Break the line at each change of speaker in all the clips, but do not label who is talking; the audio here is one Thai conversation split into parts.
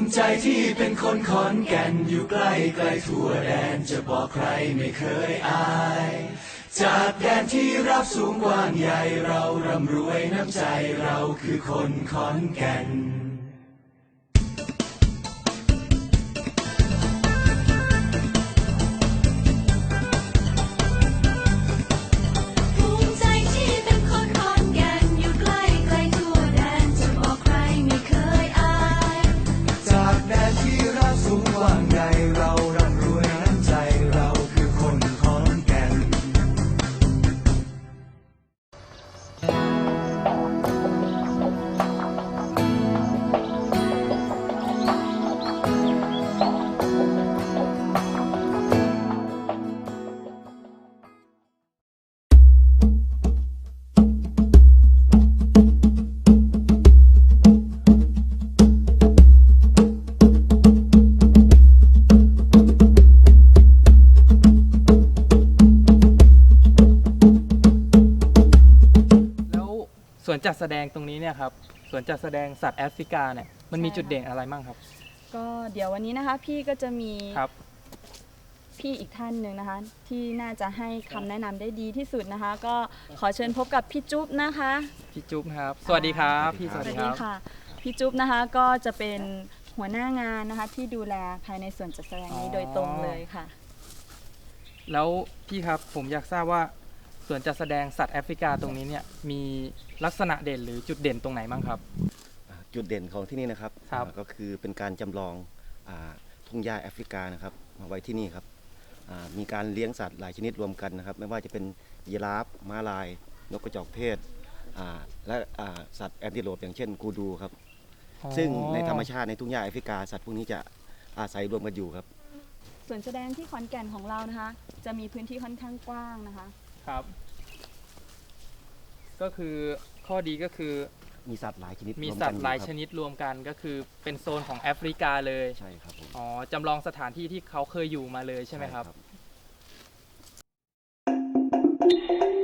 มิใจที่เป็นคนขอนแก่นอยู่ใกล้ไกลทั่วแดนจะบอกใครไม่เคยอาย จากแดนที่รับสูงกว้างใหญ่เราร่ำรวยน้ำใจเราคือคนขอนแก่น
วนจั
ดแส
ดงตรงนี้เนี่ยครับสวนจัดแสดงสัตว์แอฟริกาเนี่ยมันมี
ใช่
จุดเด่นอะไรบ้างครับ
ก็เดี๋ยววันนี้นะคะ พี่ก็จะมี
ครับ
พี่อีกท่านหนึ่งนะคะ ที่น่าจะให้คำแนะนำได้ดีที่สุดนะคะ ก็ขอเชิญพบกับพี่จุ๊บนะคะ
พี่จุ๊บครับ สวัสดีครับพี่ส
ส
วั
วั
ส
ส
ดีค
ดี
รับ
ค่ะพี่จุ๊บนะคะก็จะเป็นหัวหน้างานนะคะ ที่ดูแลภายในส่วนจัดแสดงนี้โดยตรงเลยค่ะ
แล้วพี่ครับผมอยากทราบว่า สวนจัดแสดงสัตว์แอฟริกาตรงนี้เนี่ยมีลักษณะเด่นหรือจุดเด่นตรงไหนบ้างครับ
อ่าจุดเด่นของที่นี่นะครับ
ครับ
อ่าก็คือเป็นการจำลองอาทุ่งหญ้าแอฟริกานะครับมาไว้ที่นี่ครับอ่ามีการเลี้ยงสัตว์หลายชนิดรวมกันนะครับ ไม่ว่าจะเป็นยีราฟม้าลาย นกกระจอกเทศอ่าและอ่าสัตว์แอนติโลปอย่างเช่นกูดูครับ ซึ่งในธรรมชาติในทุ่งหญ้าแอฟริกาสัตว์พวกนี้จะอาศัยรวมกันอยู่ครับ
ส่วนแสดงที่ขอนแก่นของเรานะคะ จะมีพื้นที่ค่อนข้างกว้างนะคะ
ครับ ก็คือข้อดีก็คือ
มีสัตว์หลายชนิด
มี
รว
สั
กั
ต
น
ว์
อ
หลาย
ครับ
ชนิดรวมกันก็คือเป็นโซนของแอฟริกาเลย
ใช่ครับผม
อ๋อจำลองสถานที่ที่เขาเคยอยู่มาเลยใช่ไหมครับต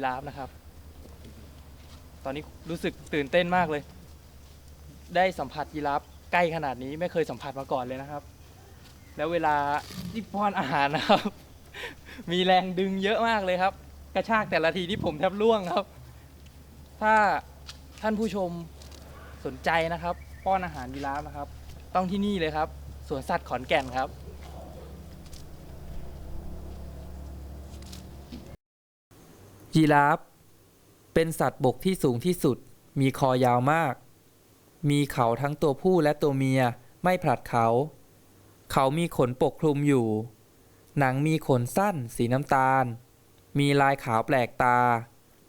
รยีราฟนะครับ ตอนนี้รู้สึกตื่นเต้นมากเลย ได้สัมผัสยีราฟใกล้ขนาดนี้ไม่เคยสัมผัสมาก่อนเลยนะครับ แล้วเวลาที่ป้อนอาหารนะครับ มีแรงดึงเยอะมากเลยครับ กระชากแต่ละทีที่ผมแทบล่วงครับ ถ้าท่านผู้ชมสนใจนะครับ ป้อนอาหารยีราฟนะครับ ต้องที่นี่เลยครับสวนสัตว์ขอนแก่นครับ ยีราฟ เป็นสัตว์บกที่สูงที่สุด มีคอยาวมาก มีเขาทั้งตัวผู้และตัวเมียไม่ผลัดเขา เขามีขนปกคลุมอยู่ หนังมีขนสั้นสีน้ำตาล มีลายขาวแปลกตา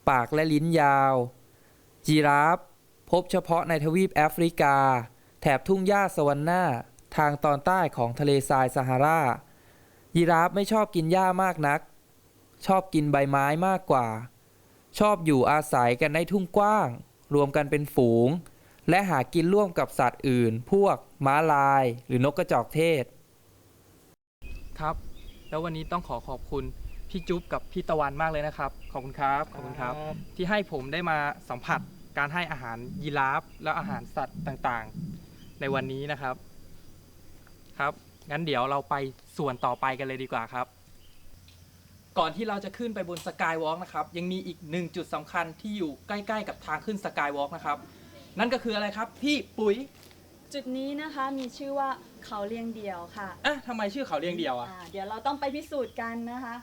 ปากและลิ้นยาว ยีราฟ พบเฉพาะในทวีปแอฟริกา แถบทุ่งหญ้าสวันนาทางตอนใต้ของทะเลทรายซาฮารา ยีราฟไม่ชอบกินหญ้ามากนัก ชอบกินใบไม้มากกว่า ชอบอยู่อาศัยกันในทุ่งกว้าง รวมกันเป็นฝูง และหากินร่วมกับสัตว์อื่น พวกม้าลาย หรือนกกระจอกเทศ ครับ แล้ววันนี้ต้องขอขอบคุณพี่จุ๊บกับพี่ตะวันมากเลยนะครับ ขอบคุณครับ ขอบคุณครับ ที่ให้ผมได้มาสัมผัสการให้อาหารยีราฟและอาหารสัตว์ต่างๆ ในวันนี้นะครับ ครับ งั้นเดี๋ยวเราไปส่วนต่อไปกันเลยดีกว่าครับ ก่อนที่เราจะขึ้นไปบนสกายวอล์กนะครับยังมีอีกหนึ่งจุดสำคัญที่อยู่ใกล้ๆกับทางขึ้นสกายวอล์กนะครับนั่นก็คืออะไรครับพี่ปุ๋ย
จุดนี้นะคะมีชื่อว่าเขาเลียงเดี่ยวค่ะ
อะทำไมชื่อเขาเรียงเดียวอะ
อ่าเดี๋ยวเราต้องไปพิสูจน์กันนะคะ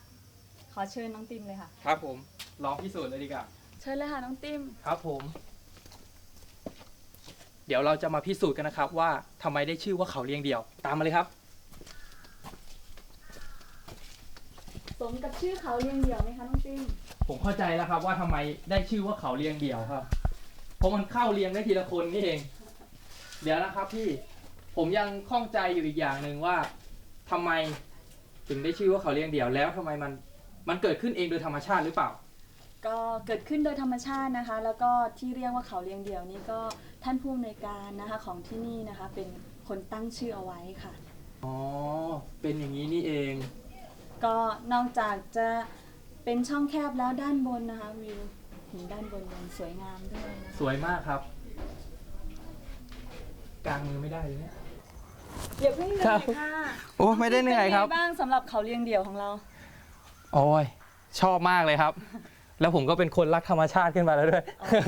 ขอเชิญน้องติมเลยค่ะ
ครับผมลองพิสูจน์เลยดีกว่า
เชิญเลยค่ะน้องติม
ครับผม เดี๋ยวเราจะมาพิสูจน์กันนะครับว่าทำไมได้ชื่อว่าเขาเรียงเดียว ตามมาเลยครับ
มกับชื่อเขาเรียงเดี่ยวไหมคะน้องติม
ผมเข้าใจแล้วครับว่าทำไมได้ชื่อว่าเขาเรียงเดี่ยวครับ เพราะมันเข้าเรียงได้ทีละคนนี่เอง เดี๋ยวนะครับพี่ ผมยังข้องใจอยู่อีกอย่างหนึ่งว่าทำไมถึงได้ชื่อว่าเขาเรียงเดี่ยวแล้วทำไมมันมันเกิดขึ้นเองโดยธรรมชาติหรือเปล่า
ก็เกิดขึ้นโดยธรรมชาตินะคะ แล้วก็ที่เรียกว่าเขาเรียงเดี่ยวนี่ก็ท่านผู้อำนวยการนะคะของที่นี่นะคะ เป็นคนตั้งชื่อเอาไว้ค่ะ
อ๋อ เป็นอย่างนี้นี่เอง
ก็นอกจากจะเป็นช่องแคบแล้วด้านบนนะคะวิวเห็นด้านบนยังสวยงามด้วยนะคะ
สวยมากครับ กลางมือไม่ได้เลยเนี่ย
เดี๋ยวเพิ่งเหนื่อยค่ะ
โอ้ไม่ได้เหนื่อยครับ
ป็นไงบ้างสำหรับเขาเรียงเดี่ยวของเรา
โอ้ย ชอบมากเลยครับ แล้วผมก็เป็นคนรักธรรมชาติขึ้นมาแล้วด้วย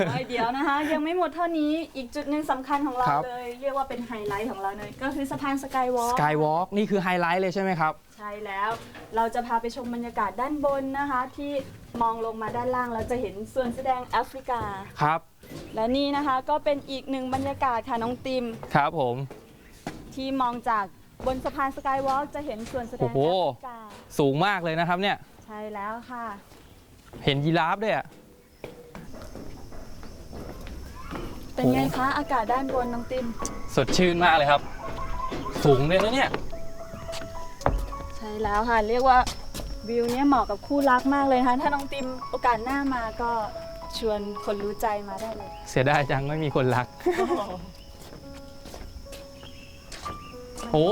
โอ้ยเดี๋ยวนะคะ ยังไม่หมดเท่านี้อีกจุดหนึ่งสำคัญของเรา
ครับ
เลย เรียกว่าเป็นไฮไลท์ของเราเลยก็คือสะพานสกายวอล์
สกายวอล์กนี่คือไฮไลท์เลยใช่ไหมครับ
ใช่แล้ว เราจะพาไปชมบรรยากาศด้านบนนะคะ ที่มองลงมาด้านล่างเราจะเห็นส่วนแสดงแอฟริกา
ครับ
และนี่นะคะก็เป็นอีกหนึ่งบรรยากาศค่ะน้องติม
ครับผม
ที่มองจากบนสะพานสกายวอล์กจะเห็นส่วนแสดง
โอ้
แอ
โห
ฟริกา
สูงมากเลยนะครับเนี่ย
ใช่แล้วค่ะ
เห็นยีราฟด้วยอะ
เป็นไงคะ อากาศด้านบนน้องติม
สดชื่นมากเลยครับ สูงเลยนะเนี่ย
ใช่แล้วค่ะ เรียกว่าวิวเนี้ยเหมาะกับคู่รักมากเลยนะคะถ้าน้องติมโอกาสหน้ามาก็ชวนคนรู้ใจมาได้เลย
เสียดายจังไม่มีคนรักโอ้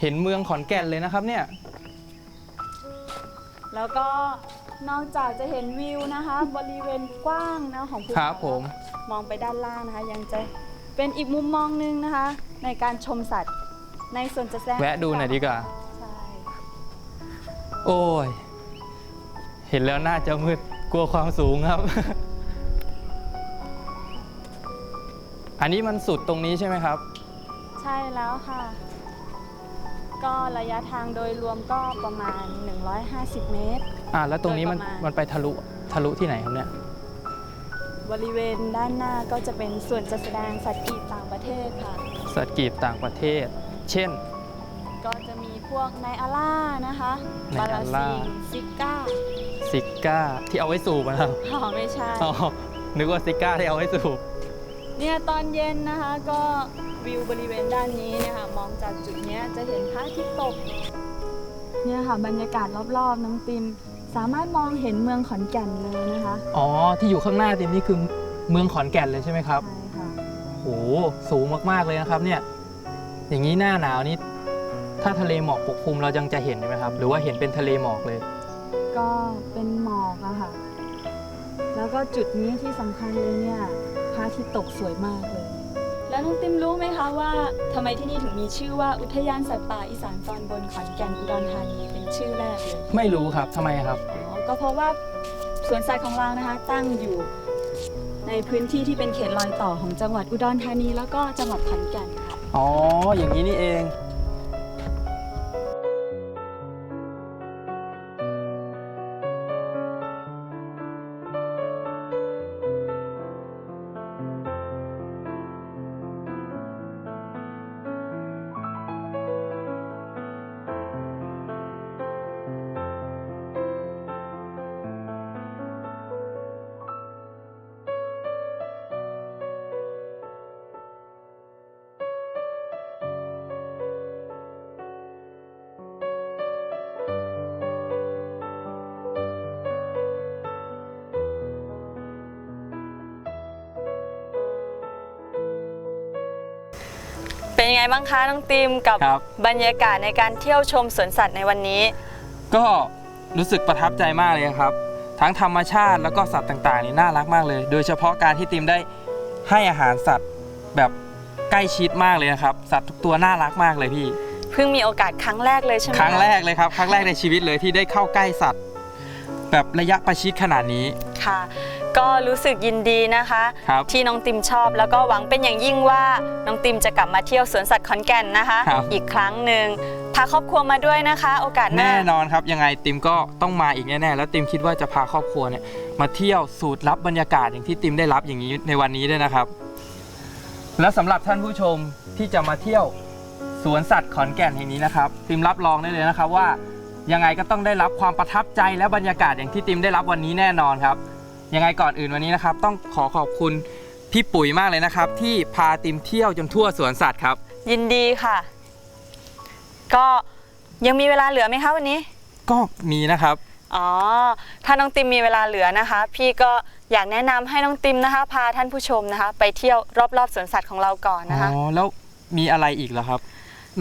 เห็นเมืองขอนแก่นเลยนะครับเนี่ย
แล้วก็ นอกจากจะเห็นวิวนะคะ บริเวณกว้างนะของภู
ครั
เขา
บผม
มองไปด้านล่างนะคะ ยังจะเป็นอีกมุมมองหนึงนะคะ ในการชมสัตว์ในส่วนจะแสดง
แวะดูหน่อยดีกว่า
ใช่
โอ้ย เห็นแล้วน่าจะมืดกลัวความสูงครับ อันนี้มันสุดตรงนี้ใช่ไหมครับ
ใช่แล้วค่ะ ก็ระยะทางโดยรวมก็ประมาณ 150 เมตร
อ่าแล้วตรงนี้มัน
โดยประมาณ
มันไปทะลุทะลุที่ไหนครับเนี่ย
บริเวณด้านหน้าก็จะเป็นส่วนจัดแสดงสัตว์กีบต่างประเทศค่ะ
สัตว์กีบต่างประเทศ เช่น
ก็จะมีพวกไนอาล่านะคะ
ไน
บา
อา
ลา
ล่า
ซิงซิก้า
ซิก้าที่เอาไว้สูบนะครับ
อ๋อไม่ใช่
อ๋อนึกว่าซิก้าที่เอาไว้สูบ
เนี่ยตอนเย็นนะคะก็วิวบริเวณด้านนี้เนี่ยค่ะมองจากจุดเนี้ยจะเห็นพระอาทิตย์ตกเนี่ยค่ะบรรยากาศรอบๆน้องติม สามารถมองเห็นเมืองขอนแก่นเลยนะคะ
อ๋อ ที่อยู่ข้างหน้าติมนี่คือเมืองขอนแก่นเลยใช่ไหมครับ
ใช่ค่ะ
โห สูงมาก ๆ เลยนะครับเนี่ย อย่างนี้หน้าหนาวนี่ ถ้าทะเลหมอกปกคลุมเรายังจะเห็นใช่ไหมครับ หรือว่าเห็นเป็นทะเลหมอกเลย
ก็เป็นหมอกอะค่ะ แล้วก็จุดนี้ที่สำคัญเลยเนี่ยพระอาทิตย์ตกสวยมากเลย แล้วน้องติมรู้ไหมคะว่าทำไมที่นี่ถึงมีชื่อว่าอุทยานสัตว์ป่าอีสานตอนบนขอนแก่นอุดรธานีเป็น ชื่อแรกเลย
ไม่รู้ครับทำไมครับ
อ๋อก็เพราะว่าสวนสัตว์ของเรานะคะ ตั้งอยู่ในพื้นที่ที่เป็นเขตรอยต่อของจังหวัดอุดรธานีแล้วก็จังหวัดขอนแก่นค่ะ
อ๋อ อย่างนี้นี่เอง
เป็นยังไงบ้างคะน้องติมกับ
ครับ
บรรยากาศในการเที่ยวชมสวนสัตว์ในวันนี้
ก็รู้สึกประทับใจมากเลยครับ ทั้งธรรมชาติแล้วก็สัตว์ต่างๆนี่น่ารักมากเลย โดยเฉพาะการที่ติมได้ให้อาหารสัตว์แบบใกล้ชิดมากเลยนะครับ สัตว์ทุกตัวน่ารักมากเลยพี่
เพิ่งมีโอกาสครั้งแรกเลยใช่ไหม
ครั้งแรกเลยครับ ครั้งแรกในชีวิตเลยที่ได้เข้าใกล้สัตว์ แบบระยะประชิดขนาดนี้
ค่ะ ก็รู้สึกยินดีนะคะ
ครับ
ที่น้องติมชอบแล้วก็หวังเป็นอย่างยิ่งว่าน้องติมจะกลับมาเที่ยวสวนสัตว์ขอนแก่นนะคะ
ครับ
อีกครั้งหนึ่งพาครอบครัวมาด้วยนะคะ โอกาสหน้า
แน่นอนครับยังไงติมก็ต้องมาอีกแน่ๆแล้วติมคิดว่าจะพาครอบครัวเนี่ยมาเที่ยวสูตรลับบรรยากาศอย่างที่ติมได้รับอย่างนี้ในวันนี้ด้วยนะครับ และสำหรับท่านผู้ชมที่จะมาเที่ยวสวนสัตว์ขอนแก่นแห่งนี้นะครับ ติมรับรองได้เลยนะครับว่ายังไงก็ต้องได้รับความประทับใจและบรรยากาศอย่างที่ติมได้รับวันนี้แน่นอนครับ ยังไงก่อนอื่นวันนี้นะครับ ต้องขอขอบคุณพี่ปุ๋ยมากเลยนะครับ ที่พาติมเที่ยวจนทั่วสวนสัตว์ครับ
ยินดีค่ะ ก็ยังมีเวลาเหลือไหมคะวันนี้
ก็มีนะครับ
อ๋อ ถ้าน้องติมมีเวลาเหลือนะคะ พี่ก็อยากแนะนำให้น้องติมนะคะ พาท่านผู้ชมนะคะ ไปเที่ยวรอบๆสวนสัตว์ของเราก่อนนะคะ
อ๋อ แล้วมีอะไรอีกเหรอครับ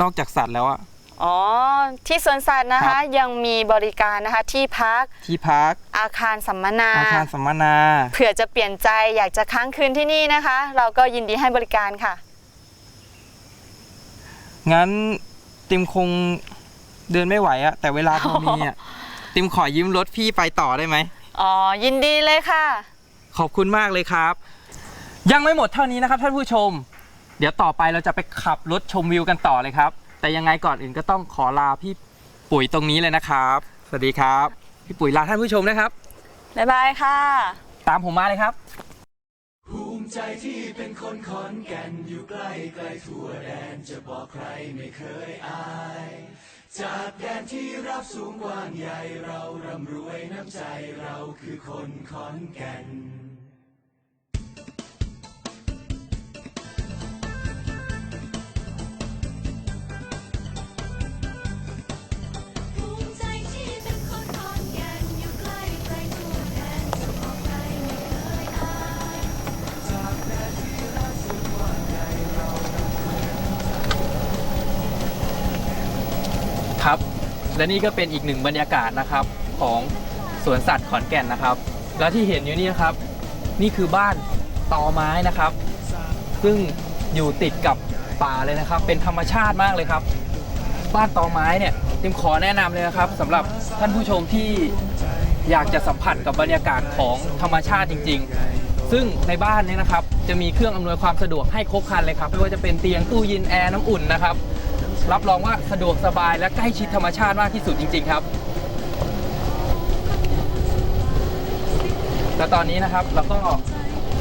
นอกจากสัตว์แล้วอะ
อ๋อ ที่สวนสัตว์นะ
ครั
คะ
บ
ยังมีบริการนะคะ ที่พัก
ที่พัก
อาคารสัมมนา
อาคารสัมมนา
เผื่อจะเปลี่ยนใจอยากจะค้างคืนที่นี่นะคะ เราก็ยินดีให้บริการค่ะ
งั้นติมคงเดินไม่ไหวอะแต่เวลาพอมีอะติมขอยืมรถพี่ไปต่อได้ไหม
อ๋อ ยินดีเลยค่ะ
ขอบคุณมากเลยครับ ยังไม่หมดเท่านี้นะครับท่านผู้ชม เดี๋ยวต่อไปเราจะไปขับรถชมวิวกันต่อเลยครับ แต่ยังไงก่อนอื่นก็ต้องขอลาพี่ปุ๋ยตรงนี้เลยนะครับ สวัสดีครับ พี่ปุ๋ยลาท่านผู้ชมนะครับ
บ๊ายบายค่ะ
ตามผมมาเลยครับ
ภูมิใจที่เป็นคนขอนแก่นอยู่ใกล้ไกลทั่วแดนจะบอกใครไม่เคยอาย จากแดนที่รับสูงกว้างใหญ่เราร่ำรวยน้ำใจเราคือคนขอนแก่น
ครั
บ และนี่ก็เป็นอีกหนึ่งบรรยากาศนะครับของสวนสัตว์ขอนแก่นนะครับ แล้วที่เห็นอยู่นี่นะครับ นี่คือบ้านตอไม้นะครับ ซึ่งอยู่ติดกับป่าเลยนะครับ เป็นธรรมชาติมากเลยครับ บ้านตอไม้เนี่ยติมขอแนะนำเลยนะครับสำหรับท่านผู้ชมที่อยากจะสัมผัสกับบรรยากาศของธรรมชาติจริง ๆ ซึ่งในบ้านเนี่ยนะครับ จะมีเครื่องอำนวยความสะดวกให้ครบครันเลยครับไม่ว่าจะเป็นเตียงตู้เย็นแอร์น้ำอุ่นนะครับ รับรองว่าสะดวกสบายและใกล้ชิดธรรมชาติมากที่สุดจริง ๆ ครับ และตอนนี้นะครับเราก็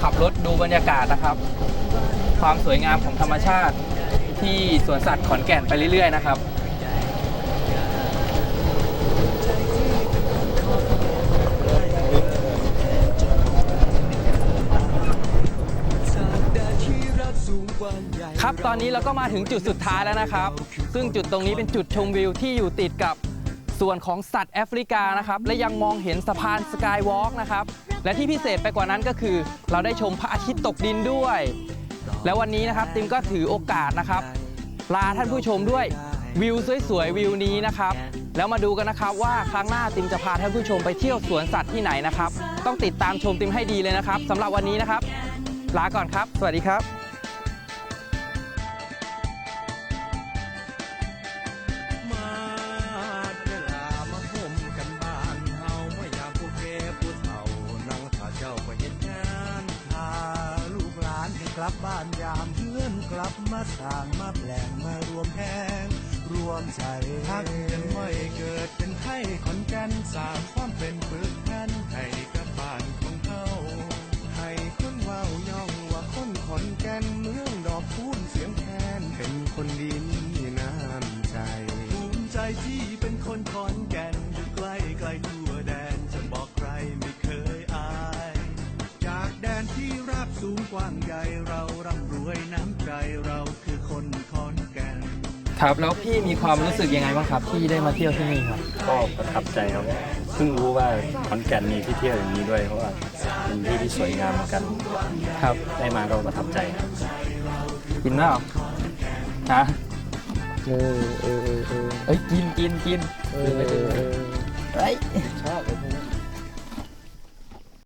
ขับรถดูบรรยากาศนะครับ ความสวยงามของธรรมชาติที่สวนสัตว์ขอนแก่นไปเรื่อย ๆ นะครับ อนนี้เราก็มาถึงจุดสุดท้ายแล้วนะครับ ซึ่งจุดตรงนี้เป็นจุดชมวิวที่อยู่ติดกับส่วนของสัตว์แอฟริกานะครับ และยังมองเห็นสะพานสกายวอล์กนะครับ และที่พิเศษไปกว่านั้นก็คือ เราได้ชมพระอาทิตย์ตกดินด้วย และวันนี้นะครับติมก็ถือโอกาสนะครับ ลาท่านผู้ชมด้วยวิวสวยๆวิวนี้นะครับ แล้วมาดูกันนะครับว่าครั้งหน้าติมจะพาท่านผู้ชมไปเที่ยวสวนสัตว์ที่ไหนนะครับ ต้องติดตามชมติมให้ดีเลยนะครับสำหรับวันนี้นะครับ ลาก่อนครับ สวัสดีครับ
มาสร้างมาแปลงมารวมแหงรวมใจพักกันไม่เกิดเป็นไทยขอนแก่นสร้างความเป็นปึกแผ่นให้ เราร่ำรวยน้ำใจเราคือคนขอนแก่น
ครับแล้วพี่มีความรู้สึกยังไงบ้างครับที่ได้มาเที่ยวที่นี่ครับ
ก็ประทับใจครับเพิ่งรู้ว่าขอนแก่นมีที่เที่ยวอย่างนี้ด้วย เพราะว่าเป็นที่ที่สวยงามเหมือนกัน
ครับ
ได้มาก็ประทับใจครับ
กินเปล่าฮะเออเออเออเอ้ยกินกินกินเออเออเอ้ยชอบ